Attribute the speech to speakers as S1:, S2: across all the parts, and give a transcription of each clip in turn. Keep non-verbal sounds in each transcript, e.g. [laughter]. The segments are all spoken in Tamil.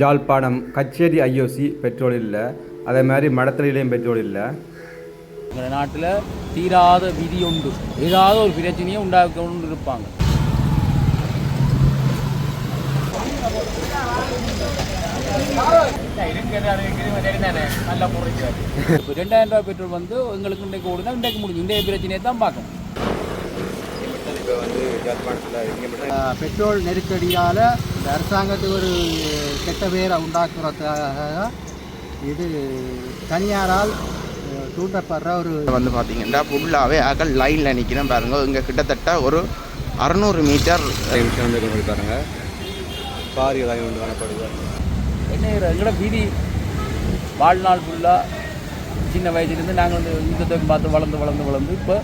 S1: ஜாழ்ப்பாணம் கச்சேரி ஐஓசி பெட்ரோல் இல்லை. அதே மாதிரி மடத்தலையிலையும் பெட்ரோல் இல்லை.
S2: எங்கள் நாட்டில் தீராத விதி உண்டு. ஏதாவது ஒரு பிரச்சனையை உண்டாக்க கொண்டு இருப்பாங்க. இப்போ ரெண்டாயிரம் ரூபாய் பெட்ரோல் வந்து எங்களுக்கு இன்றைக்கு ஓடுனா இன்றைக்கு முடிஞ்சு. இன்றைய பிரச்சனையை தான் பார்க்கணும்.
S3: பெட்ரோல் நெருக்கடியால் இந்த அரசாங்கத்துக்கு ஒரு கெட்ட பேரை உண்டாக்குறதுக்காக இது தனியாரால் தூண்டப்படுற ஒரு
S4: வந்து பார்த்தீங்கன்னா ஃபுல்லாகவே அகல் லைனில் நிற்கிறேன் பாருங்க. இங்கே கிட்டத்தட்ட ஒரு அறநூறு மீட்டர்
S1: கொண்டு பாருங்க பாரி எல்லாம் கொண்டு காணப்படுது
S2: என்ன எங்களோட விதி வாழ்நாள் ஃபுல்லாக சின்ன வயசுலேருந்து நாங்கள் வந்து யுத்தத்தை பார்த்து வளர்ந்து வளர்ந்து வளர்ந்து இப்போ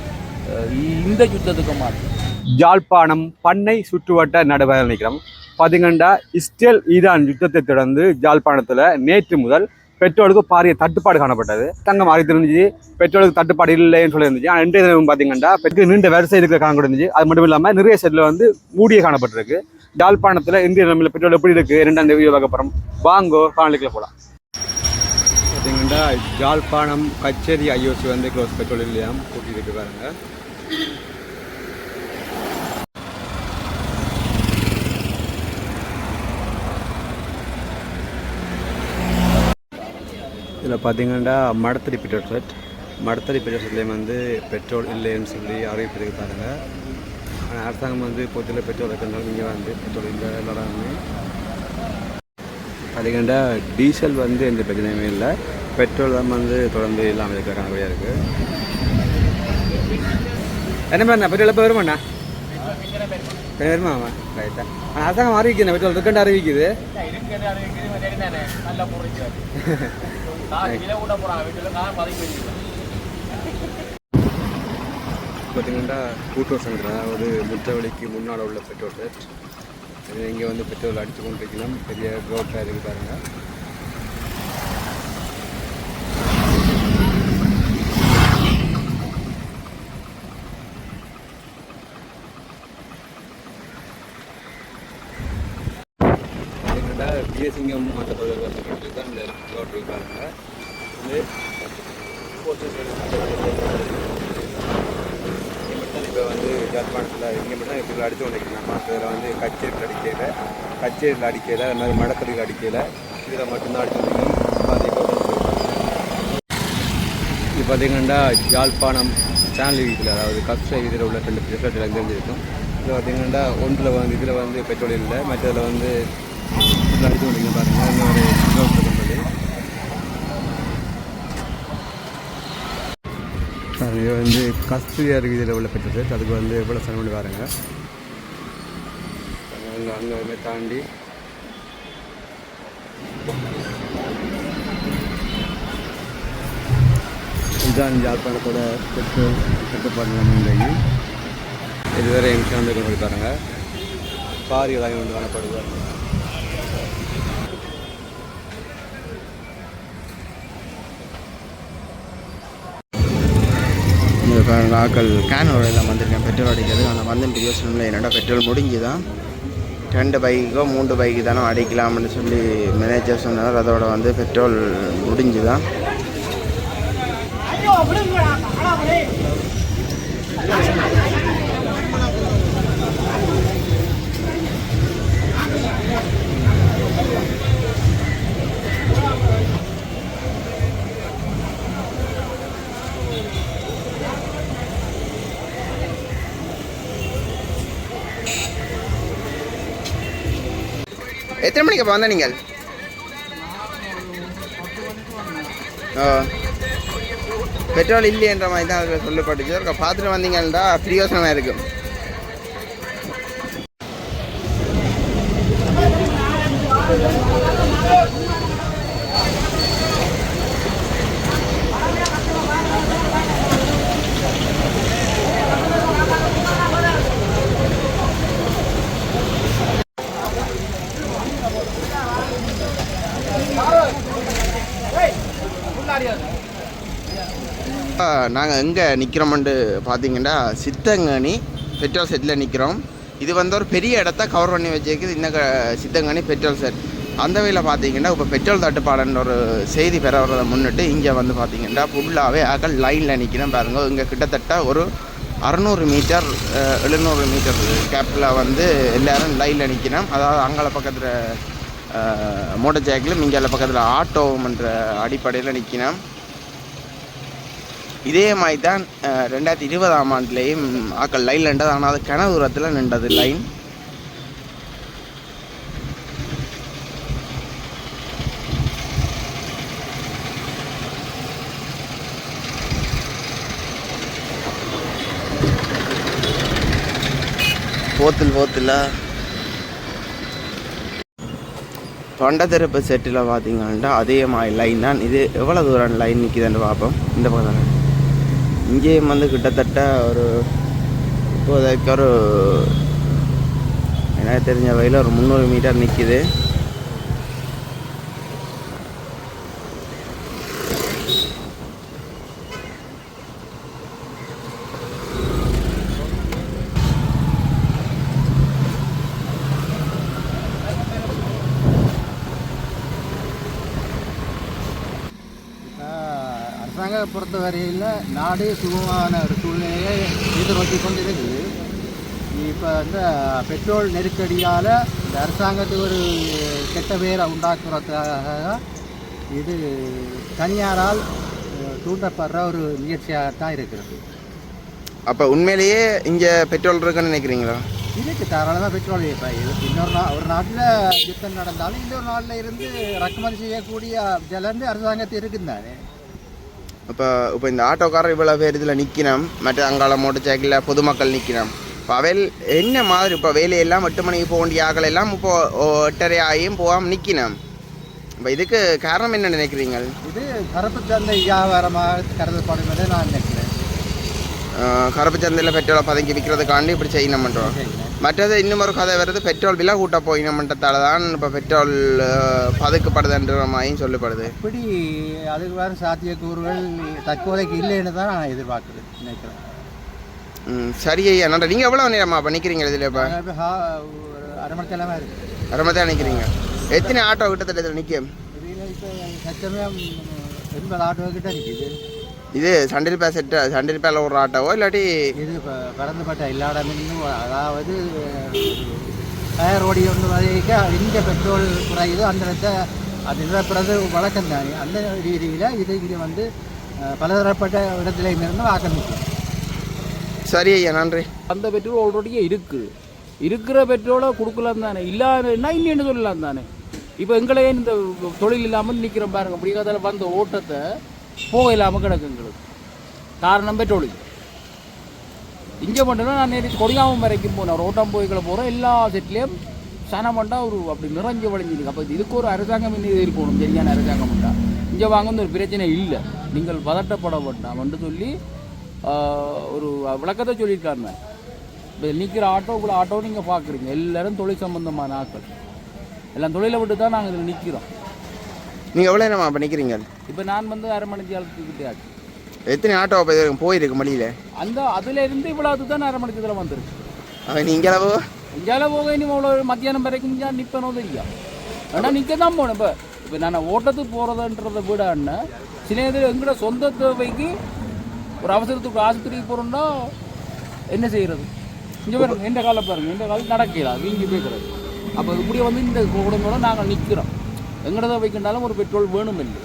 S2: இந்த யுத்தத்துக்கு மாற்றோம்
S1: யாழ்ப்பாணம் பண்ணை சுற்றுவட்ட நடுவரில் நிற்கிறோம் பார்த்தீங்கன்னா இஸ்ரேல் ஈரான் யுத்தத்தை தொடர்ந்து ஜாழ்ப்பாணத்தில் நேற்று முதல் பெட்ரோலுக்கு பாரிய தட்டுப்பாடு காணப்பட்டது. தங்கம் மாறி தெரிஞ்சு பெட்ரோலுக்கு தட்டுப்பாடு இல்லைன்னு சொல்லி இருந்துச்சு ஆனால் இன்றைய தினம் பார்த்தீங்கன்னா பெட்ரோல் நீண்ட வரிசை இருக்கிற காண இருந்துச்சு அது மட்டும் இல்லாமல் நிறைய செட்டில் வந்து மூடிய காணப்பட்டிருக்கு. ஜாழ்ப்பாணத்தில் இந்திய நிலைமையில் பெட்ரோல் எப்படி இருக்குது இரண்டாம் தேதி பார்க்க வாங்கோ காணொலிக்கில் போகலாம் பார்த்தீங்கன்னா ஜாழ்ப்பாணம் கச்சேரி ஐஓசி வந்து க்ளோஸ் பெட்ரோல் இல்லையாம். கூட்டிகிட்டு பாருங்கள் இதில் பார்த்தீங்கன்னா Madathadi petrol shed Madathadi petrol செட்லேயும் வந்து பெட்ரோல் இல்லைன்னு சொல்லி அறிவிப்பு இருக்கு பாருங்க. ஆனால் அரசாங்கம் வந்து பொதுவில் பெட்ரோல் இருக்கிறதுனால இங்கே வந்து பெட்ரோல் இல்லை எல்லாமே பார்த்தீங்கன்னா டீசல் வந்து எந்த பிரச்சனையுமே இல்லை. பெட்ரோல் தான் வந்து தொடர்ந்து இல்லாமல் இருக்கிற காணக்கூடியாக இருக்குது என்ன பண்ண பெட்ரோல் எப்போ வருமாண்ணா? வருமா ரைட்டா. ஆனால் அரசாங்கம் அறிவிக்கிறேன் பெட்ரோல் இருக்குன்னு அறிவிக்குது. [laughs] பார்த்தீங்கன்னா கூட்டுறவு சங்கம் அதாவது முற்றவழிக்கு முன்னால் உள்ள பெட்ரோல் செட் இங்கே வந்து பெட்ரோல் அடித்து கொண்டிருக்கலாம் பெரிய ரோட்டாக இருக்கு பாருங்க. பிஎஸ்சிங்கம் மற்ற தொழில்கள் தான் இந்த ரோட் இருக்கு பாருங்க இது இப்போ வந்து இங்கே மட்டும் இப்படி அடித்து கொண்டிருக்கேன். மற்றதில் வந்து கச்சேரியில் அடிக்கையில் கச்சேரியில் அடிக்கையில் அது மாதிரி மடக்கடியில் அடிக்கையில் இதில் மட்டும்தான் அடிச்சு கொண்டிருக்கோம் இது பார்த்தீங்கன்னா யாழ்ப்பாணம் சேனல் வீதியில் அதாவது கஸ்ட வீதியில் உள்ள ரெண்டு ரிசல்ட் இருக்கும் இது பார்த்தீங்கன்னா ஒன்றில் வந்து இதில் வந்து பெட்ரோல் இல்லை. மற்றதில் வந்து அடித்து கொண்டிருக்கேன் பாருங்கள் இன்னொரு அது சொல்லி இது வந்து கஸ்தூரியார் வீதியில் உள்ள பெட்ரோல் அதுக்கு வந்து எவ்வளோ செலவு பண்ணி பாருங்க. அங்கே அங்கே தாண்டி. இதுதான் யாழ்ப்பாணத்தோட பெட்ரோல் கட்டுப்பாடு நிலைமை இதுவரை எம்ஷன் வந்து கொண்டு போய் பாருங்க. பாரி எல்லாம் கொண்டு
S4: காணப்படுவார் இப்போ ஆக்கள் கேன் எல்லாம் வந்திருக்கேன். பெட்ரோல் அடிக்கிறது. ஆனால் வந்து பிரியோசனம் இல்லை என்னடா பெட்ரோல் முடிஞ்சு தான் ரெண்டு பைக்கோ மூன்று பைக்கு தானே அடிக்கலாம்னு சொல்லி மேனேஜர் சொன்னார். அதோட வந்து பெட்ரோல் முடிஞ்சு தான் எத்தனை மணிக்கு அப்போ வந்த நீங்கள்? ஓ பெட்ரோல் இல்லைன்ற மாதிரி தான் அதில் சொல்லப்பட்டுச்சு பார்த்துட்டு வந்தீங்கன்னா பிரியோசனமாக இருக்கும் நாங்கள் எங்கே நிற்கிறோம்னு பார்த்தீங்கன்னா சித்தங்கனி பெட்ரோல் செட்டில் நிற்கிறோம் இது வந்து ஒரு பெரிய இடத்த கவர் பண்ணி வச்சிருக்குது. இந்த க- சித்தங்கனி பெட்ரோல் செட் அந்த வகையில் பார்த்தீங்கன்னா இப்போ பெட்ரோல் தட்டுப்பாடுன்ற ஒரு செய்தி பெற வர்றதை முன்னிட்டு இங்கே வந்து பார்த்தீங்கன்னா ஃபுல்லாகவே அகல் லைனில் நிற்கிறேன் பாருங்க. இங்கே கிட்டத்தட்ட ஒரு அறநூறு மீட்டர் எழுநூறு மீட்டர் கேப்பில் வந்து எல்லோரும் லைனில் நிற்கிறோம் அதாவது அங்கே பக்கத்தில் மோட்டர் சைக்கிளும் இங்கே பக்கத்தில் ஆட்டோவும்ன்ற அடிப்படையில் நிற்கிறோம் இதே மாதிரி தான் ரெண்டாயிரத்தி இருபதாம் ஆண்டுலேயும் ஆக்கள் லைன் நின்றது. ஆனால் அது கன தூரத்தில் நின்றது லைன் போத்தில் போத்தில். தொண்டத்திருப்பு செட்டில் பார்த்தீங்கன்னா அதே மாதிரி லைன் தான். இது எவ்வளோ தூரம் லைன் நிற்கிதுன்னு பார்ப்போம். இந்த பக்கம் இங்கேயும் வந்து கிட்டத்தட்ட ஒரு இப்போதைக்கு ஒரு எனக்கு தெரிஞ்ச வகையில் ஒரு முந்நூறு மீட்டர் நிற்கிது
S3: ஆஹ் அரசாங்கம் பொறுத்தவரையில் நாடு சுகமான ஒரு சூழ்நிலையை எதிர்நோக்கி கொண்டு இருக்குது இப்போ இந்த பெட்ரோல் நெருக்கடியால் இந்த அரசாங்கத்துக்கு ஒரு கெட்ட பேரை உண்டாக்குறதுக்காக இது தனியாரால் தூண்டப்படுற ஒரு முயற்சியாகத்தான் இருக்கிறது.
S4: அப்போ உண்மையிலேயே இங்கே பெட்ரோல் இருக்குன்னு நினைக்கிறீங்களா?
S3: இதுக்கு தாராளமாக பெட்ரோல் இப்போ இன்னொரு நா ஒரு நாட்டில் யுத்தம் நடந்தாலும் இன்னொரு நாட்டில் இருந்து இறக்குமதி செய்யக்கூடிய ஜலந்து அரசாங்கத்து இருக்குந்தானே.
S4: இப்போ இப்போ இந்த ஆட்டோக்காரர் இவ்வளோ பேர் இதில் நிற்கணும் மற்ற அங்காள மோட்டர் சைக்கிளில் பொதுமக்கள் நிற்கணும் இப்போ அவையில் என்ன மாதிரி இப்போ வேலையெல்லாம் எட்டு மணிக்கு போக வேண்டிய ஆக்கள் எல்லாம் இப்போ எட்டரை ஆகியும் போகாமல் நிற்கணும் இப்போ இதுக்கு காரணம் என்ன நினைக்கிறீங்க
S3: இது கருப்பு சந்தை வியாபாரமாக கருதப்படும் என்று நான் நினைக்கிறேன்.
S4: கருப்பு சந்தையில் பெட்ரோலை பதுக்கி விற்கிறதுக்காண்டி இப்படி செய்யணும் பண்ணுறோம் மற்றது இன்னும் ஒரு கதை வருது. பெட்ரோல் விலை கூட்ட போயினமன்றதால தான் இப்போ பெட்ரோல் பதுக்கப்படுதுன்ற மாதிரியும் சொல்லப்படுது.
S3: இப்படி அதுக்கு வேறு சாத்தியக்கூறுகள் தற்போதைக்கு இல்லைன்னு தான் நான் எதிர்பார்க்குறேன் நினைக்கிறேன்.
S4: ம் சரி ஐயா நன்றி. நீங்கள் எவ்வளோ நேரமா இப்போ நிற்கிறீங்க இதில் இப்போ?
S3: அரை மணி கிழமை இருக்குது
S4: அரை மணி தான் நிற்கிறீங்க எத்தனை ஆட்டோ கிட்டத்தட்ட இதில் நிற்கும்
S3: இப்போ சச்சமயம் எண்பது ஆட்டோ கிட்ட நிற்கிது
S4: இது சண்டில் பே செட்டு சண்டில் பேல ஒரு ஆட்டோவோ இல்லாட்டி
S3: இது இப்போ பறந்துபட்ட எல்லா இடமின்னும் அதாவது டயர் ஓடி ஒன்று வரைக்க எங்கே பெட்ரோல் குறையுதோ அந்த இடத்த அது நிரப்புறது வழக்கம் தானே. அந்த ரீதியில் இது இங்கே வந்து பலதரப்பட்ட இடத்துல இருந்து ஆக்கிரமிக்கும்.
S4: சரி ஐயா நன்றி.
S2: அந்த பெட்ரோல் ஆல்ரெடியே இருக்குது இருக்கிற பெட்ரோலை கொடுக்கலாம் தானே. இல்லாதுன்னா இல்லைன்னு சொல்லலாம் தானே. இப்போ எங்களே இந்த தொழில் இல்லாமல் நிற்கிறோம் பாருங்க. அதில் வந்த ஓட்டத்தை போக இல்லாமல் கிடக்கு எங்களுக்கு. காரணம் பெட்ரோல். இங்கே மட்டும்னா நான் நேற்று கொடியாமம் வரைக்கும் போனேன். ரோட்டம் போய்களை போகிறோம் எல்லா செட்லேயும் சனமண்டா ஒரு அப்படி நிறைஞ்சு வளைஞ்சிருக்கு. அப்போ இதுக்கு ஒரு அரசாங்கம் இன்னும் இருக்கணும். சரியான அரசாங்கம் உண்டா? இங்கே வாங்க ஒரு பிரச்சனை இல்லை. நீங்கள் பதட்டப்பட வேண்டாம் என்று சொல்லி ஒரு விளக்கத்தை சொல்லியிருக்காருங்க இப்போ நிற்கிற ஆட்டோக்குள்ள ஆட்டோ நீங்கள் பார்க்குறீங்க எல்லாரும் தொழில் சம்மந்தமான ஆட்கள். எல்லாம் தொழிலை விட்டு தான் நாங்கள் இதில் நிற்கிறோம்
S4: நீங்கள் எவ்வளோ நேரமா இப்போ நிற்கிறீங்க
S2: இப்போ நான் வந்து அரை மணிக்கு ஆளுக்கிட்டே ஆச்சு.
S4: எத்தனை ஆட்டோ இது போயிருக்கு மடியில்
S2: அந்த அதுல இருந்து இவ்வளவு தான் அரை மணிக்கு இதில் வந்துருக்கு.
S4: அவன் நீங்கள் அளவு
S2: இங்கால போக இனி அவ்வளோ மத்தியானம் வரைக்கும் இங்கே நிற்பனோ தெரியும் ஆனால் நிற்க தான் போகணும். இப்போ இப்போ நான் ஓட்டத்துக்கு போகிறதுன்றதை விட அண்ணன் சில இதில் எங்களோட சொந்த தேவைக்கு ஒரு அவசரத்துக்கு ஆஸ்பத்திரிக்கு போகிறோம்னா என்ன செய்கிறது இங்கே பாருங்க எந்த காலம் பாருங்க இந்த காலம் நடக்கல வீங்கி போய்க்கிறது. அப்போ இப்படி வந்து இந்த குடும்பம் நாங்கள் நிற்கிறோம் எங்களோட தேவைக்குண்டாலும் ஒரு பெட்ரோல் வேணும் இல்லை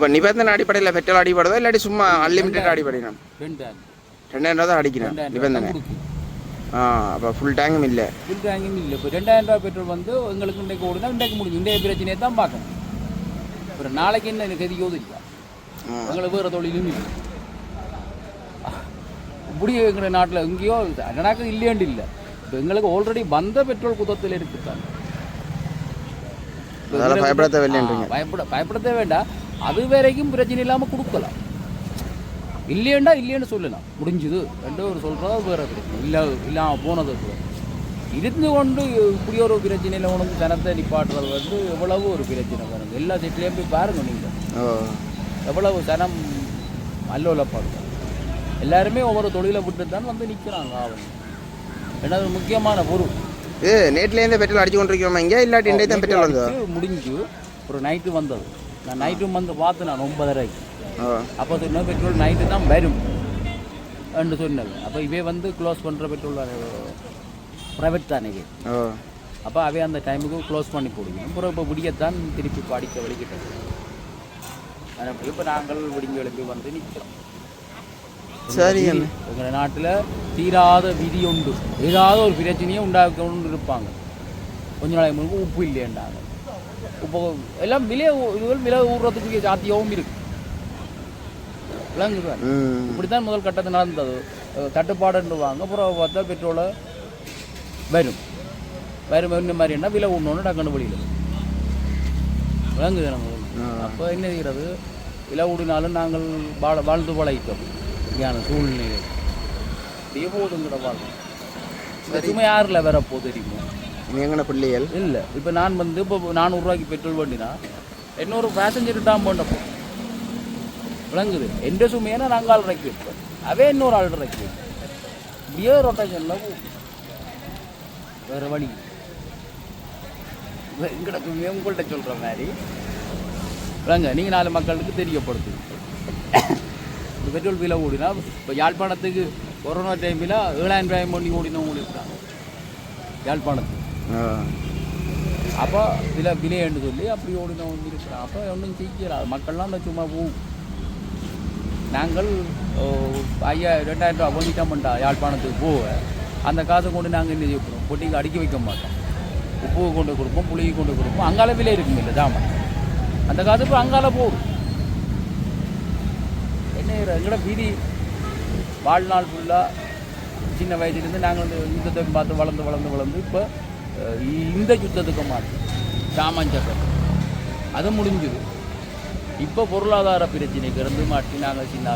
S4: இப்போ நிபந்தனை அடிப்படையில் பெட்ரோல் அடிப்படுதோ இல்லாட்டி சும்மா அன்லிமிட்டட் அடிப்படையினா
S2: ரெண்டாயிரம்
S4: ரூபா தான் அடிக்கிறேன் நிபந்தனை. ஆ அப்போ ஃபுல் டேங்கும் இல்லை.
S2: ஃபுல் டேங்கும் இல்லை. இப்போ ரெண்டாயிரம் ரூபாய் பெட்ரோல் வந்து எங்களுக்கு இன்றைக்கு ஓடுனா இன்றைக்கு முடிஞ்சு. இன்றைய பிரச்சனையை தான் பார்க்கணும். அப்புறம் நாளைக்கு என்ன எனக்கு எதுக்கோ தெரியும் எங்களுக்கு வேறு தொழிலும் இல்லை. இப்படி எங்கள் நாட்டில் எங்கேயோ அண்ணனாக்கு இல்லையாண்டு இல்லை. இப்போ எங்களுக்கு ஆல்ரெடி வந்த பெட்ரோல் குத்தத்தில் இருக்குதான்
S4: அதனால பயப்பட தேவையில்லைன்றீங்க.
S2: ஆ, பயப்பட பயப்பட வேண்டாம். அது வரைக்கும் பிரச்சனை இல்லாமல் கொடுக்கலாம். இல்லையண்டா இல்லைன்னு சொல்லலாம் முடிஞ்சுது. ரெண்டு ஒரு சொல்கிறது வேற பிரச்சனை. இல்லை இல்லாமல் போனது. இருந்து கொண்டு இப்படி ஒரு பிரச்சனையில் உனக்கு ஜனத்தை நிப்பாட்டுறது வந்து எவ்வளவு ஒரு பிரச்சனை பாருங்க எல்லா செட்லேயும் போய் பாருங்க நீங்கள் எவ்வளவு சனம் அல்லோலப்பாடு எல்லாருமே ஒவ்வொரு தொழிலை விட்டு தான் வந்து நிற்கிறாங்க ஆவணம் ஏன்னா முக்கியமான பொருள்.
S4: இது நேற்றுலேருந்து பெட்ரோல் அடிச்சு கொண்டிருக்கிறோமா இங்கே? இல்லாட்டி இன்றைய தான் பெட்ரோல்
S2: முடிஞ்சு ஒரு நைட்டு வந்தது. நான் நைட்டும் வந்து பார்த்து நான் ஒன்பதரைக்கு அப்போ சொன்ன பெட்ரோல் நைட்டு தான் வரும். என்று சொன்னது. அப்போ இவே வந்து க்ளோஸ் பண்ணுற பெட்ரோல் ப்ரைவேட் தானே அப்போ அவே அந்த டைமுக்கு க்ளோஸ் பண்ணி போடுங்க அப்புறம் இப்போ விடியத்தான் திருப்பி படிக்க வலிக்கிட்டது. இப்போ நாங்கள் விடிஞ்சு எழுப்பி வந்து நிற்கிறோம்.
S4: சரி
S2: எங்கள் நாட்டில் தீராத விதி உண்டு. ஏதாவது ஒரு பிரச்சனையை உண்டாக்கணும்னு இருப்பாங்க. கொஞ்ச நாளைக்கு முன்பு உப்பு இல்லையண்டாங்க உப்பு எல்லாம் விலை இதுகள் விலை ஊறுறதுக்கு சாத்தியமும் இருக்கு. விளங்குது இப்படித்தான் முதல் கட்டத்தில் நடந்தது. அஹ் தட்டுப்பாடுன்னுவாங்க அப்புறம் பார்த்தா பெட்ரோலை வரும். வரும் இந்த மாதிரி என்ன? விலை ஒன்று டக்குன்னு வெளியில் விளங்குது நம்ம அப்போ என்ன செய்கிறது? விலை ஊடினாலும் நாங்கள் வாழ வாழ்ந்து பழகிட்டோம். இப்படியான சூழ்நிலை இப்படியே போதுங்கிற வாழ்க்கை. சும்மா யாரில் வேற போ தெரியுமோ?
S4: எங்கன பிள்ளைகள்
S2: இல்லை. இப்போ நான் வந்து இப்போ நானூறுரூவாய்க்கு பெட்ரோல் வண்டினா இன்னொரு பேசஞ்சர் தான் பண்ணப்போ விளங்குது. எந்த சுமையான நாங்கள் ஆள் இறக்கி வைப்போம் அவே இன்னொரு ஆள் இறக்கி வைப்போம் இப்படியே ரொட்டேஷனில் வேறு வழி எங்களுக்கு உங்கள்கிட்ட சொல்கிற மாதிரி. விளங்க. நீங்கள் நாலு மக்களுக்கு தெரியப்படுத்துங்க இந்த பெட்ரோல் விலை ஓடினா இப்போ யாழ்ப்பாணத்துக்கு கொரோனா டைமில் ஏழாயிரம் ரூபாய் பண்ணி ஓடினவங்க இருக்காங்க. யாழ்ப்பாணத்துக்கு. அப்போ விலை விலையன்னு சொல்லி அப்படி ஓடினவங்க இருக்கிறான் அப்போ ஒன்றும் செய்யலாம் மக்கள்லாம் அந்த சும்மா போகும். நாங்கள் ஐயா ரெண்டாயிரம் ரூபா பண்ணிட்டோம்டா யாழ்ப்பாணத்துக்கு போக. அந்த காசை கொண்டு நாங்கள் என்ன செய்யப்படுவோம் பொட்டிக்கு அடுக்கி வைக்க மாட்டோம். உப்பு கொண்டு கொடுப்போம் புளியை கொண்டு கொடுப்போம். அங்கால விலை இருக்கும் இல்லை ஜாமான் அந்த காசு இப்போ அங்கால போகும். என்ன எங்களோட வீதி? வாழ்நாள் ஃபுல்லாக சின்ன வயசுலேருந்து நாங்கள் இந்த யுத்தத்தை பார்த்து வளர்ந்து வளர்ந்து வளர்ந்து இப்போ இந்த யுத்தத்துக்கு மாட்டோம் சாமான் அது முடிஞ்சுது. இப்போ பொருளாதார பிரச்சனைக்கு இருந்து மாட்டி நாங்கள் சின்ன